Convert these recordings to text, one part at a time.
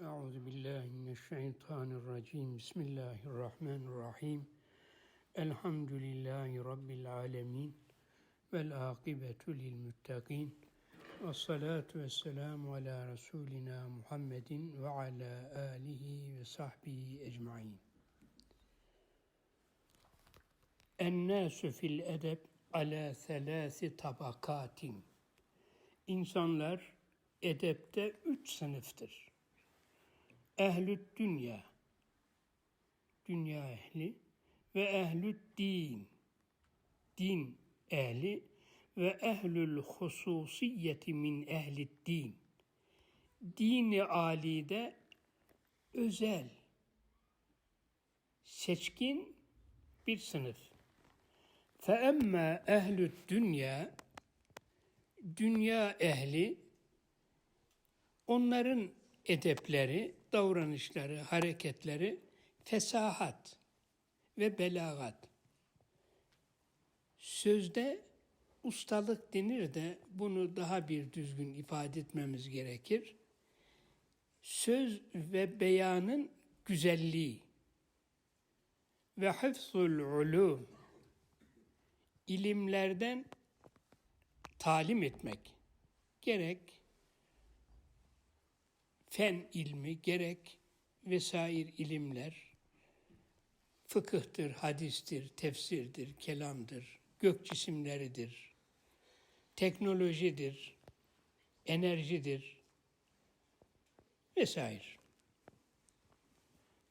Euzu billahi mineşşeytanirracim. Bismillahirrahmanirrahim. Elhamdülillahi rabbil alamin. Vel akibetu lil muttaqin. Ve salatu ve selamu ala Resulina Muhammedin ve ala alihi ve sahbihi ecmain. Ennâsü fil edeb ala selâsi tabakatin. İnsanlar edepte üç sınıftır. Ehlü't dünya, dünya ehli ve ehlü't din, din ehli ve ehlül hususiyeti min ehlit din. Dini alide özel, seçkin bir sınıf. Emme ehlü't dünya, dünya ehli, onların edepleri, davranışları, hareketleri fesahat ve belagat. Sözde ustalık denir de bunu daha bir düzgün ifade etmemiz gerekir. Söz ve beyanın güzelliği ve hıfzul ulum ilimlerden talim etmek gerek fen ilmi gerek vesair ilimler fıkıhtır, hadistir, tefsirdir, kelamdır, gök cisimleridir, teknolojidir, enerjidir vesaire.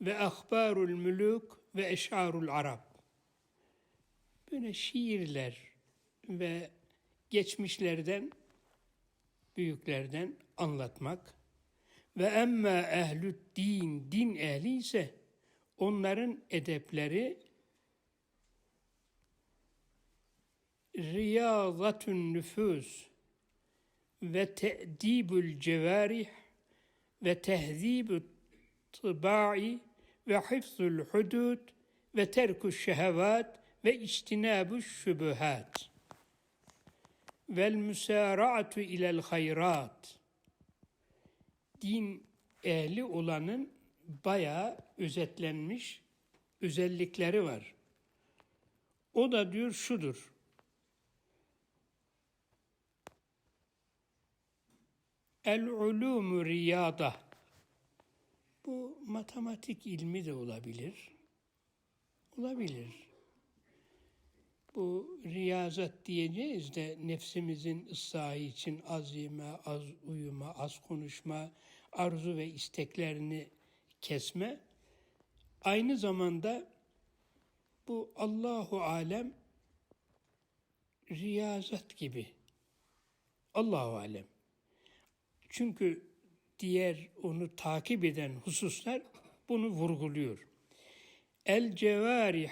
Ve ahbarul müluk ve eşarul arab. Böyle şiirler ve geçmişlerden, büyüklerden anlatmak ve emme ehlü din, din ehli ise onların edepleri riyazatun nüfus ve te'dibül cevarih ve tehzibü tıbai ve hifzul hudud ve terkuş şehevat ve içtinabu şubuhat vel müsara'atu ilel hayrat din ehli olanın bayağı özetlenmiş özellikleri var. O da diyor şudur. El ulumu riyada. Bu matematik ilmi de olabilir. Olabilir. Bu riyazat diyeceğiz de nefsimizin ıslahı için az yeme, az uyuma, az konuşma, arzu ve isteklerini kesme. Aynı zamanda bu Allahu alem riyazat gibi. Allahu alem. Çünkü diğer onu takip eden hususlar bunu vurguluyor. El cevarih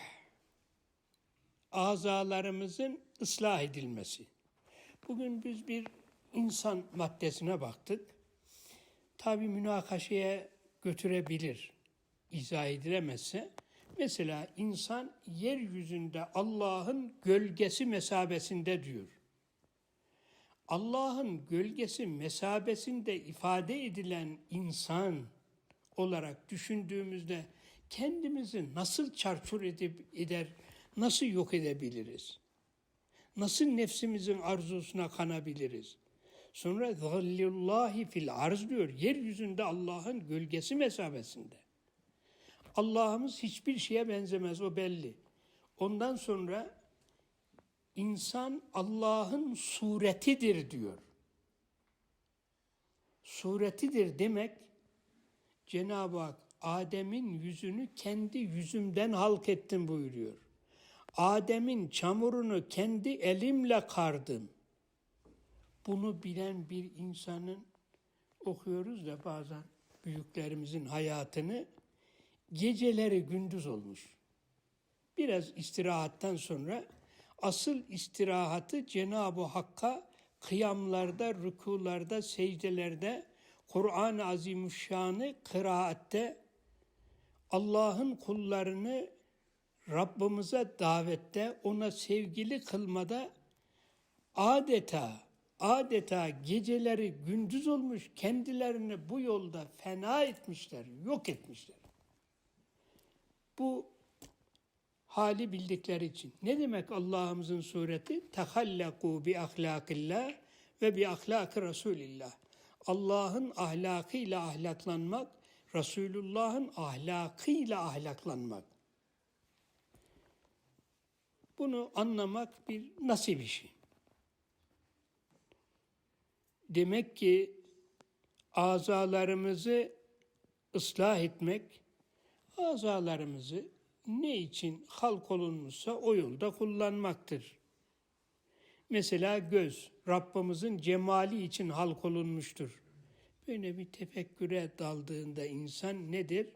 azalarımızın ıslah edilmesi. Bugün biz bir insan maddesine baktık. Tabi münakaşaya götürebilir, izah edilemezse. Mesela insan yeryüzünde Allah'ın gölgesi mesabesinde diyor. Allah'ın gölgesi mesabesinde ifade edilen insan olarak düşündüğümüzde kendimizi nasıl çarçur edip eder, nasıl yok edebiliriz? Nasıl nefsimizin arzusuna kanabiliriz? Sonra zallillahi fil arz diyor. Yeryüzünde Allah'ın gölgesi mesabesinde. Allah'ımız hiçbir şeye benzemez o belli. Ondan sonra insan Allah'ın suretidir diyor. Suretidir demek Cenab-ı Hak Adem'in yüzünü kendi yüzümden halk ettim buyuruyor. Adem'in çamurunu kendi elimle kardım. Bunu bilen bir insanın okuyoruz da bazen büyüklerimizin hayatını geceleri gündüz olmuş. Biraz istirahattan sonra asıl istirahatı Cenab-ı Hakk'a kıyamlarda, rükularda, secdelerde, Kur'an-ı Azimüşşan'ı kıraatte, Allah'ın kullarını Rabbimize davette, ona sevgili kılmada adeta adeta geceleri gündüz olmuş, kendilerini bu yolda fena etmişler, yok etmişler. Bu hali bildikleri için. Ne demek Allah'ımızın sureti? Tehallaku bi ahlakillah ve bi ahlaki Resulillah. Allah'ın ahlakıyla ahlaklanmak, Resulullah'ın ahlakıyla ahlaklanmak. Bunu anlamak bir nasip işi. Demek ki azalarımızı ıslah etmek, azalarımızı ne için halk olunmuşsa o yolda kullanmaktır. Mesela göz, Rabbimizin cemali için halk olunmuştur. Böyle bir tefekküre daldığında insan nedir?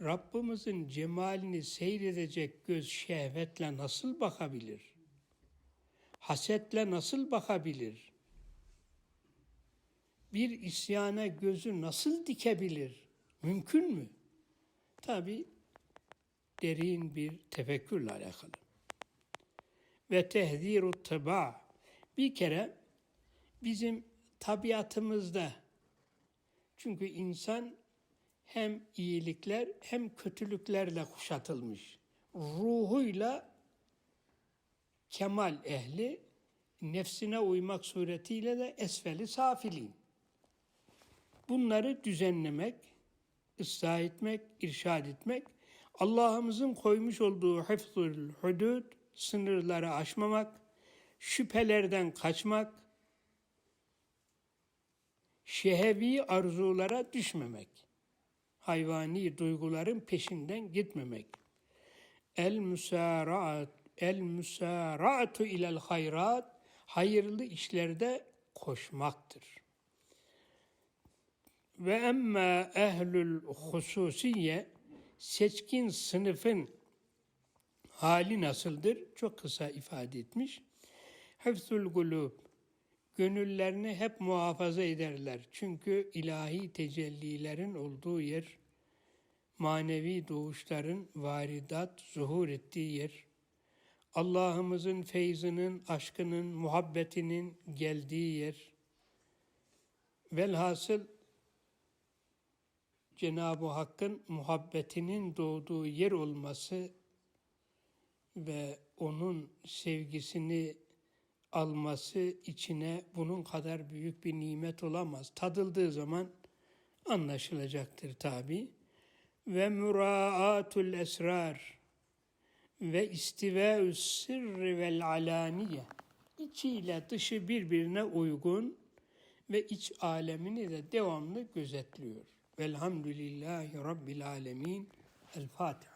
Rabbimizin cemalini seyredecek göz şehvetle nasıl bakabilir? Hasetle nasıl bakabilir? Bir isyana gözü nasıl dikebilir? Mümkün mü? Tabi derin bir tefekkürle alakalı. Ve tehziru tıba. Bir kere bizim tabiatımızda çünkü insan hem iyilikler hem kötülüklerle kuşatılmış. Ruhuyla kemal ehli, nefsine uymak suretiyle de esfeli safilin. Bunları düzenlemek, ıslah etmek, irşad etmek, Allah'ımızın koymuş olduğu hıfzul hudud, sınırları aşmamak, şüphelerden kaçmak, şehevi arzulara düşmemek, hayvani duyguların peşinden gitmemek. El müsaraat el müsaraatu ilel hayrat hayırlı işlerde koşmaktır. Ve emme ehlül hususiye seçkin sınıfın hali nasıldır? Çok kısa ifade etmiş. Hıfzul gulub gönüllerini hep muhafaza ederler. Çünkü ilahi tecellilerin olduğu yer, manevi doğuşların varidat, zuhur ettiği yer, Allah'ımızın feyzinin, aşkının, muhabbetinin geldiği yer. Velhasıl Cenab-ı Hakk'ın muhabbetinin doğduğu yer olması ve onun sevgisini alması içine bunun kadar büyük bir nimet olamaz. Tadıldığı zaman anlaşılacaktır tabi. Ve muraatul esrar ve istive'ü's sirri vel alaniye. İçiyle dışı birbirine uygun ve iç alemini de devamlı gözetliyor. Velhamdülillahi Rabbil alemin. El Fatiha.